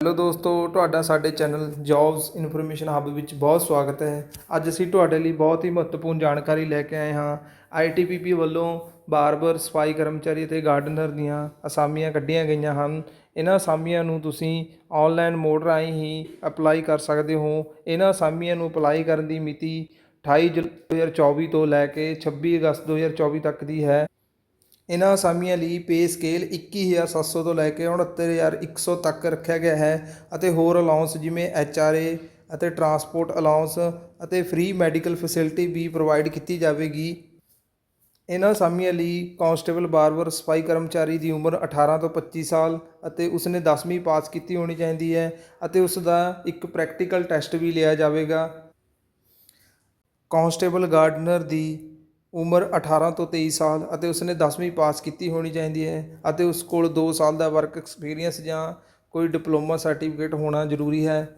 Hello ਦੋਸਤੋ, ਤੁਹਾਡਾ ਸਾਡੇ ਚੈਨਲ ਜੌਬਸ ਇਨਫੋਰਮੇਸ਼ਨ ਹੱਬ ਵਿੱਚ ਬਹੁਤ ਸਵਾਗਤ ਹੈ। ਅੱਜ ਅਸੀਂ ਤੁਹਾਡੇ ਲਈ ਬਹੁਤ ਹੀ ਮਹੱਤਵਪੂਰਨ ਜਾਣਕਾਰੀ ਲੈ ਕੇ ਆਏ ਹਾਂ। ਆਈਟੀਪੀਪੀ ਵੱਲੋਂ ਬਾਰਬਰ ਸਫ਼ਾਈ ਕਰਮਚਾਰੀ ਅਤੇ ਗਾਰਡਨਰ ਦੀਆਂ ਅਸਾਮੀਆਂ ਕੱਢੀਆਂ ਗਈਆਂ ਹਨ। ਇਹਨਾਂ ਅਸਾਮੀਆਂ ਨੂੰ ਤੁਸੀਂ ਆਨਲਾਈਨ ਮੋਡ ਰਾਹੀਂ ਹੀ ਅਪਲਾਈ ਕਰ ਸਕਦੇ ਹੋ। ਇਹਨਾਂ ਅਸਾਮੀਆਂ ਨੂੰ ਅਪਲਾਈ ਕਰਨ ਦੀ ਮਿਤੀ 28 ਜੁਲਾਈ 2024 ਤੋਂ ਲੈ ਕੇ 26 ਅਗਸਤ 2024 ਤੱਕ ਦੀ ਹੈ। ਇਹਨਾਂ ਅਸਾਮੀਆਂ ਲਈ ਪੇ ਸਕੇਲ 21700 ਤੋਂ ਲੈ ਕੇ 69100 ਤੱਕ ਰੱਖਿਆ ਗਿਆ ਹੈ ਅਤੇ ਹੋਰ ਅਲਾਉਂਸ ਜਿਵੇਂ ਐੱਚ ਆਰ ਏ ਅਤੇ ਟਰਾਂਸਪੋਰਟ ਅਲਾਉਂਸ ਅਤੇ ਫ੍ਰੀ ਮੈਡੀਕਲ ਫੈਸਿਲਿਟੀ ਵੀ ਪ੍ਰੋਵਾਈਡ ਕੀਤੀ ਜਾਵੇਗੀ। ਇਹਨਾਂ ਅਸਾਮੀਆਂ ਲਈ ਕਾਂਸਟੇਬਲ ਬਾਰਬਰ ਸਫ਼ਾਈ ਕਰਮਚਾਰੀ ਦੀ ਉਮਰ 18 ਤੋਂ 25 ਸਾਲ ਅਤੇ ਉਸਨੇ 10ਵੀਂ ਪਾਸ ਕੀਤੀ ਹੋਣੀ ਚਾਹੀਦੀ ਹੈ ਅਤੇ ਉਸ ਦਾ ਇੱਕ ਪ੍ਰੈਕਟੀਕਲ ਟੈਸਟ ਵੀ ਲਿਆ ਜਾਵੇਗਾ। ਕਾਂਸਟੇਬਲ ਗਾਰਡਨਰ ਦੀ ਉਮਰ 18 ਤੋਂ 23 ਸਾਲ ਅਤੇ ਉਸਨੇ 10ਵੀਂ ਪਾਸ ਕੀਤੀ ਹੋਣੀ ਚਾਹੀਦੀ ਹੈ ਅਤੇ ਉਸ ਕੋਲ 2 ਸਾਲ ਦਾ ਵਰਕ ਐਕਸਪੀਰੀਅੰਸ ਜਾਂ ਕੋਈ ਡਿਪਲੋਮਾ ਸਰਟੀਫਿਕੇਟ ਹੋਣਾ ਜ਼ਰੂਰੀ ਹੈ।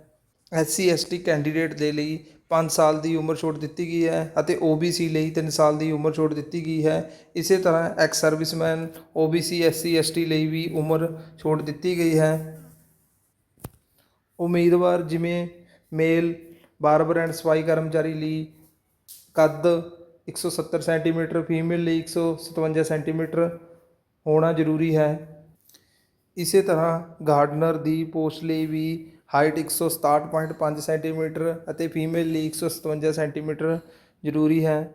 ਐਸਸੀ ਐਸਟੀ ਕੈਂਡੀਡੇਟ ਦੇ ਲਈ 5 ਸਾਲ ਦੀ ਉਮਰ ਛੋਟ ਦਿੱਤੀ ਗਈ ਹੈ ਅਤੇ OBC ਲਈ 3 ਸਾਲ ਦੀ ਉਮਰ ਛੋਟ ਦਿੱਤੀ ਗਈ ਹੈ। ਇਸੇ ਤਰ੍ਹਾਂ ex servicemen OBC SC ST ਲਈ ਵੀ ਉਮਰ ਛੋਟ ਦਿੱਤੀ ਗਈ ਹੈ। ਉਮੀਦਵਾਰ ਜਿਵੇਂ ਮੇਲ ਬਾਰਬਰ ਐਂਡ ਸਫ਼ਾਈ ਕਰਮਚਾਰੀ ਲਈ ਕੱਦ 170 ਸੈਂਟੀਮੀਟਰ ਫੀਮੇਲ ਲਈ 157 ਸੈਂਟੀਮੀਟਰ ਹੋਣਾ ਜ਼ਰੂਰੀ ਹੈ। ਇਸੇ ਤਰ੍ਹਾਂ ਗਾਰਡਨਰ ਦੀ ਪੋਸਟ ਲਈ ਵੀ ਹਾਈਟ 167.5 ਸੈਂਟੀਮੀਟਰ ਅਤੇ ਫੀਮੇਲ ਲਈ 157 ਸੈਂਟੀਮੀਟਰ ਜ਼ਰੂਰੀ ਹੈ।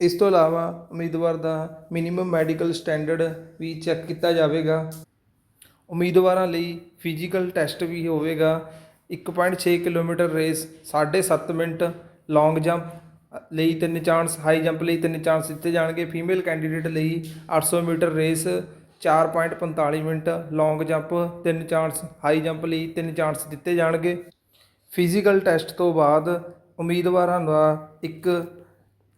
ਇਸ ਤੋਂ ਇਲਾਵਾ ਉਮੀਦਵਾਰ ਦਾ ਮਿਨੀਮਮ ਮੈਡੀਕਲ ਸਟੈਂਡਰਡ ਵੀ ਚੈੱਕ ਕੀਤਾ ਜਾਵੇਗਾ। ਉਮੀਦਵਾਰਾਂ ਲਈ ਫਿਜ਼ੀਕਲ ਟੈਸਟ ਵੀ ਹੋਵੇਗਾ। 1.6 kilometre race 7.5 minute long jump ਲਈ ਤਿੰਨ ਚਾਂਸ ਹਾਈ ਜੰਪ ਲਈ ਤਿੰਨ ਚਾਂਸ ਦਿੱਤੇ ਜਾਣਗੇ। ਫੀਮੇਲ ਕੈਂਡੀਡੇਟ ਲਈ 800 metre race 4.45 minute long jump ਤਿੰਨ ਚਾਂਸ ਹਾਈ ਜੰਪ ਲਈ ਤਿੰਨ ਚਾਂਸ ਦਿੱਤੇ ਜਾਣਗੇ। ਫਿਜ਼ੀਕਲ ਟੈਸਟ ਤੋਂ ਬਾਅਦ ਉਮੀਦਵਾਰਾਂ ਦਾ ਇੱਕ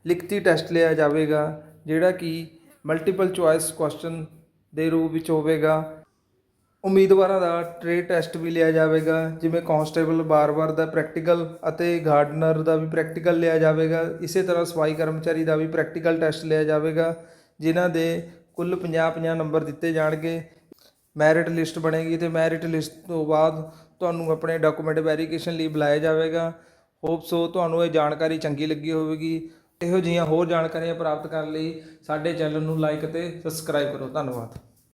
ਲਿਖਤੀ ਟੈਸਟ ਲਿਆ ਜਾਵੇਗਾ, ਜਿਹੜਾ ਕਿ ਮਲਟੀਪਲ ਚੁਆਇਸ ਕੁਐਸਚਨ ਦੇ ਰੂਪ ਵਿੱਚ ਹੋਵੇਗਾ। ਉਮੀਦਵਾਰਾਂ ਦਾ ਟ੍ਰੇਡ ਟੈਸਟ ਵੀ ਲਿਆ ਜਾਵੇਗਾ, ਜਿਵੇਂ ਕਾਂਸਟੇਬਲ ਬਾਰ-ਬਾਰ ਦਾ ਪ੍ਰੈਕਟੀਕਲ ਅਤੇ ਗਾਰਡਨਰ ਦਾ ਵੀ ਪ੍ਰੈਕਟੀਕਲ ਲਿਆ ਜਾਵੇਗਾ, ਇਸੇ ਤਰ੍ਹਾਂ ਸਫ਼ਾਈ ਕਰਮਚਾਰੀ ਦਾ ਵੀ ਪ੍ਰੈਕਟੀਕਲ ਟੈਸਟ ਲਿਆ ਜਾਵੇਗਾ, ਜਿਨ੍ਹਾਂ ਦੇ ਕੁੱਲ 50-50 ਨੰਬਰ ਦਿੱਤੇ ਜਾਣਗੇ। ਮੈਰਿਟ ਲਿਸਟ ਬਣੇਗੀ ਤੇ ਮੈਰਿਟ ਲਿਸਟ ਤੋਂ ਬਾਅਦ ਤੁਹਾਨੂੰ ਆਪਣੇ ਡਾਕੂਮੈਂਟ ਵੈਰੀਫਿਕੇਸ਼ਨ ਲਈ ਬੁਲਾਇਆ ਜਾਵੇਗਾ। ਹੋਪ ਸੋ ਤੁਹਾਨੂੰ ਇਹ ਜਾਣਕਾਰੀ ਚੰਗੀ ਲੱਗੀ ਹੋਵੇਗੀ। ਇਹੋ ਜਿਹੀਆਂ ਹੋਰ ਜਾਣਕਾਰੀਆਂ ਪ੍ਰਾਪਤ ਕਰਨ ਲਈ ਸਾਡੇ ਚੈਨਲ ਨੂੰ ਲਾਈਕ ਅਤੇ ਸਬਸਕ੍ਰਾਈਬ ਕਰੋ। ਧੰਨਵਾਦ।